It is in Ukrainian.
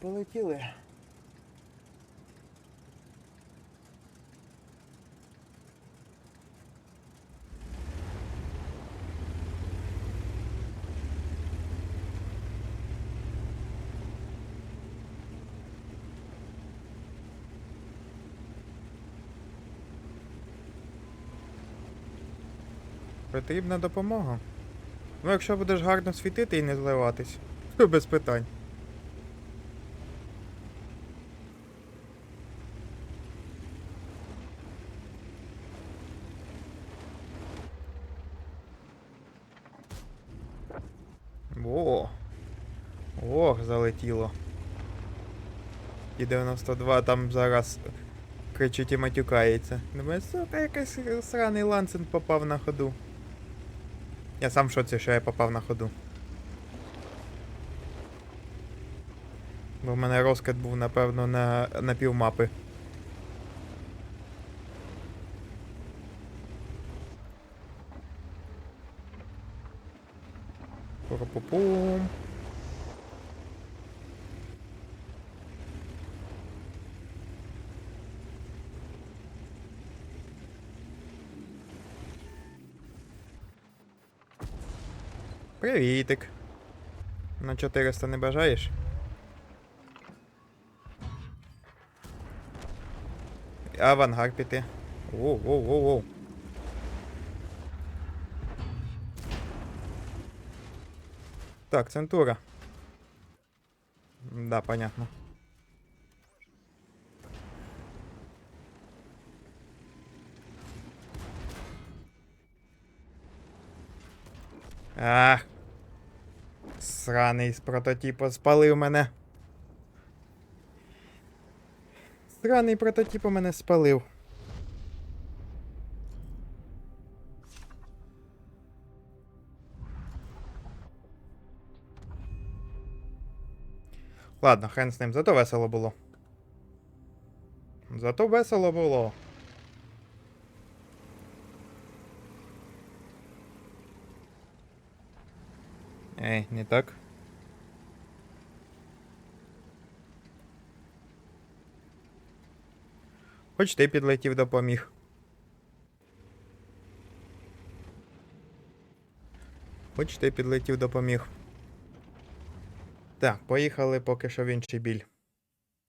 полетіли. Потрібна допомога. Ну, якщо будеш гарно світити і не зливатись, то без питань. О! Ох, залетіло. І 92 там зараз кричить і матюкається. Думаю, сука, якийсь сраний ланцин попав на ходу. Я сам в шоці, що я попав на ходу. Бо в мене розкид був, напевно, на, на півмапи. Пу-пу-пум. Привітик. На 400 не бажаєш? Авангар піти. Воу, воу, воу, Так, центура. Да, понятно. Ах. Сраний з прототипу спалив мене. Сраний прототип у мене спалив. Ладно, хрен з ним, зато весело було. Зато весело було. Ей, не так. Хоч ти підлетів допоміг. Хоч ти підлетів допоміг. Так, поїхали поки що в інший біль.